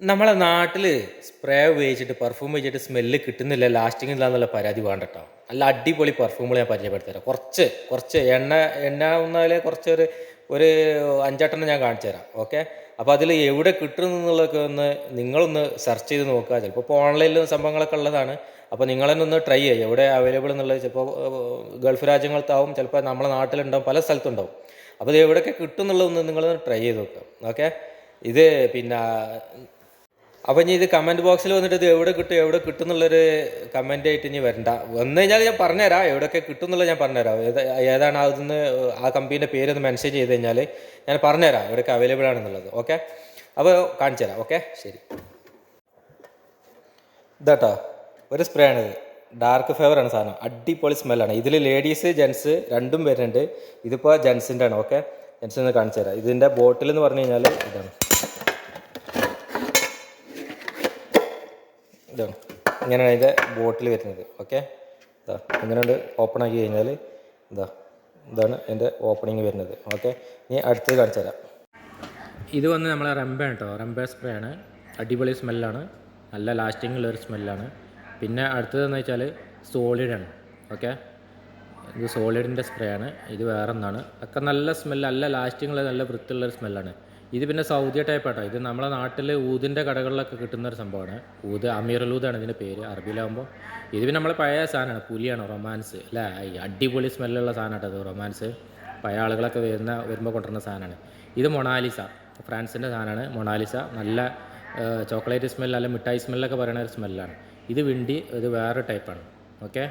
നമ്മളെ നാട്ടിൽ സ്പ്രേ ഉപയോഗിച്ചിട്ട് പെർഫ്യൂം ഉപയോഗിച്ചിട്ട് സ്മെല്ല് കിട്ടുന്നില്ല ലാസ്റ്റിംഗ് ഇല്ല എന്നുള്ള പരാതി വേണ്ട കേട്ടോ നല്ല അടിപൊളി പെർഫ്യൂമുകൾ ഞാൻ പരിചയപ്പെടുത്തരാം കുറച്ച് കുറച്ച് എണ്ണ എണ്ണ ഒന്നാൽ കുറച്ച് ഒരു ഒരു അഞ്ചെട്ടെണ്ണം ഞാൻ കാണിച്ചു തരാം ഓക്കെ അപ്പോൾ അതിൽ എവിടെ കിട്ടുന്നു എന്നുള്ളതൊക്കെ ഒന്ന് നിങ്ങളൊന്ന് സെർച്ച് ചെയ്ത് നോക്കുക. ചിലപ്പോൾ ഇപ്പോൾ ഓൺലൈനിൽ സംഭവങ്ങളൊക്കെ ഉള്ളതാണ്. അപ്പോൾ നിങ്ങൾ തന്നെ ഒന്ന് ട്രൈ ചെയ്യുക. എവിടെ അവൈലബിൾ എന്നുള്ളത് ചിലപ്പോൾ ഗൾഫ് രാജ്യങ്ങളത്താവും ചിലപ്പോൾ നമ്മുടെ നാട്ടിലുണ്ടാവും പല സ്ഥലത്തുണ്ടാവും. അപ്പോൾ ഇത് എവിടെയൊക്കെ കിട്ടും എന്നുള്ളതൊന്ന് നിങ്ങളൊന്ന് ട്രൈ ചെയ്ത് നോക്കുക ഓക്കെ ഇത് പിന്നെ അപ്പോൾ ഇനി ഇത് കമന്റ് ബോക്സിൽ വന്നിട്ട് ഇത് എവിടെ കിട്ടും എവിടെ കിട്ടും എന്നുള്ളൊരു കമന്റ് ആയിട്ട് ഇനി വരണ്ട. വന്നു കഴിഞ്ഞാൽ ഞാൻ പറഞ്ഞുതരാം എവിടെയൊക്കെ കിട്ടും എന്നുള്ളത് ഞാൻ പറഞ്ഞുതരാം. ഏത് ഏതാണ് അതൊന്ന് ആ കമ്പനിയുടെ പേരൊന്ന് മെൻഷൻ ചെയ്ത് കഴിഞ്ഞാൽ ഞാൻ പറഞ്ഞുതരാം എവിടെയൊക്കെ അവൈലബിൾ ആണെന്നുള്ളത്. ഓക്കെ അപ്പോൾ കാണിച്ചു തരാം. ഓക്കെ ശരി. ഇതാട്ടോ ഒരു സ്പ്രേ ആണിത് ഡാർക്ക് ഫ്ലേവർ ആണ് സാധനം. അടിപൊളി സ്മെല്ലാണ് ഇതിൽ ലേഡീസ് ജെൻസ് രണ്ടും വരുന്നുണ്ട്. ഇതിപ്പോൾ ജെൻസിന്റെ ആണ്. ഓക്കെ ജെൻസിന് കാണിച്ചു തരാം. ഇതിന്റെ ബോട്ടിൽ എന്ന് പറഞ്ഞു കഴിഞ്ഞാൽ ഇതാണ്. ഇതാണ് ഇങ്ങനെയാണ് അതിന്റെ ബോട്ടിൽ വരുന്നത്. ഓക്കെ ഇതാ ഇങ്ങനെയുണ്ട് ഓപ്പൺ ആക്കി കഴിഞ്ഞാൽ ഇതാ ഇതാണ് അതിന്റെ ഓപ്പണിങ് വരുന്നത്. ഓക്കെ ഇനി അടുത്തത് കാണിച്ചു തരാം. ഇത് വന്ന് നമ്മളെ റംബ കേട്ടോ റംബ സ്പ്രേ ആണ്. അടിപൊളി സ്മെല്ലാണ് നല്ല ലാസ്റ്റിംഗ് ഉള്ള ഒരു സ്മെല്ലാണ് പിന്നെ അടുത്തതെന്ന് വെച്ചാൽ സോളിഡാണ് ഓക്കെ ഇത് സോളിഡിന്റെ സ്പ്രേ ആണ്. ഇത് വേറെ ഒന്നാണ് ഒക്കെ നല്ല സ്മെല്ല് നല്ല ലാസ്റ്റിംഗ് ഉള്ള നല്ല വൃത്തിയുള്ളൊരു സ്മെല്ലാണ് ഇത് പിന്നെ സൗദി ടൈപ്പ് ആട്ടോ. ഇത് നമ്മളെ നാട്ടിൽ ഊതിന്റെ കടകളിലൊക്കെ കിട്ടുന്ന ഒരു സംഭവമാണ് ഊത് അമീറലൂദാണ് ഇതിന്റെ പേര് അറബിയിലാകുമ്പോൾ ഇത് പിന്നെ നമ്മളെ പഴയ സാധനമാണ് പുലിയാണ് റൊമാൻസ്. അല്ലേ? ഈ അടിപൊളി സ്മെല്ലുള്ള സാധനമാണ് അത് റൊമാൻസ്. പഴയ ആളുകളൊക്കെ വരുന്ന വരുമ്പോൾ കൊണ്ടുവരുന്ന സാധനമാണ്. ഇത് മൊണാലിസ ഫ്രാൻസിന്റെ സാധനമാണ്. മൊണാലിസ നല്ല ചോക്ലേറ്റ് സ്മെല്ല് അല്ല മിഠായി സ്മെല്ലൊക്കെ പറയുന്ന ഒരു സ്മെല്ലാണ് ഇത് വിണ്ടി ഇത് വേറെ ടൈപ്പാണ് ഓക്കെ